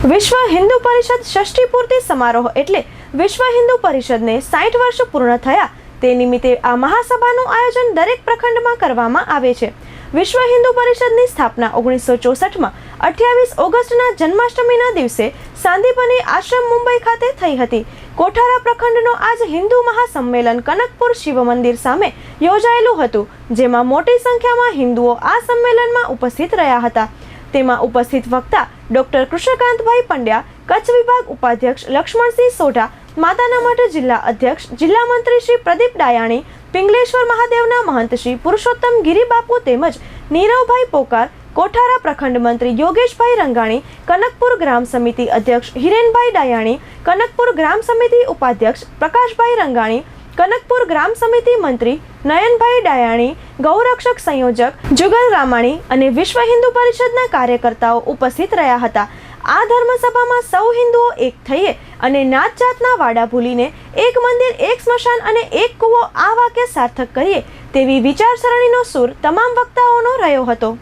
વિશ્વ હિન્દુ પરિષદ ષષ્ઠી પૂર્તિ સમારોહ એટલે વિશ્વ હિન્દુ પરિષદને સાઠ વર્ષ પૂર્ણ થયા. તે નિમિત્તે આ મહાસભાનું આયોજન દરેક પ્રખંડમાં કરવામાં આવે છે. વિશ્વ હિન્દુ પરિષદની સ્થાપના ઓગણીસો ચોસઠમાં અઠ્યાવીસ ઓગસ્ટના જન્માષ્ટમીના દિવસે સાંદીપની આશ્રમ મુંબઈ ખાતે થઈ હતી. કોઠારા પ્રખંડનો આજ હિન્દુ મહાસંમેલન કનકપુર શિવ મંદિર સામે યોજાયેલું હતું, જેમાં મોટી સંખ્યામાં હિન્દુઓ આ સંમેલનમાં ઉપસ્થિત રહ્યા હતા. તેમાં ઉપસ્થિત વક્તા ડોક્ટર કૃષ્ણકાંતભાઈ પંડ્યા, કચ્છ વિભાગ ઉપાધ્યક્ષ લક્ષ્મણસિંહ સોઢા, માતાના મઠ જિલ્લા અધ્યક્ષ, જિલ્લા મંત્રી શ્રી પ્રદીપ ડાયાણી, પિંગલેશ્વર મહાદેવના મહંત શ્રી પુરુષોત્તમ ગિરિબાપુ તેમજ નીરવભાઈ પોકાર, કોઠારા પ્રખંડ મંત્રી યોગેશભાઈ રંગાણી, કનકપુર ગ્રામ સમિતિ અધ્યક્ષ હિરેનભાઈ ડાયાણી, કનકપુર ગ્રામ સમિતિ ઉપાધ્યક્ષ પ્રકાશભાઈ રંગાણી કનકપુર ગ્રામ સમિતિ મંત્રી નયનભાઈ ડાયાણી, ગૌરક્ષક સંયોજક જુગલ રામાણી અને વિશ્વ હિન્દુ પરિષદના કાર્યકર્તાઓ ઉપસ્થિત રહ્યા હતા. આ ધર્મસભામાં સૌ હિન્દુઓ એક થઈએ અને નાત જાતના વાડા ભૂલીને એક મંદિર, એક સ્મશાન અને એક કૂવો આ વાક્ય સાર્થક કરીએ તેવી વિચારસરણીનો સૂર તમામ વક્તાઓનો રહ્યો હતો.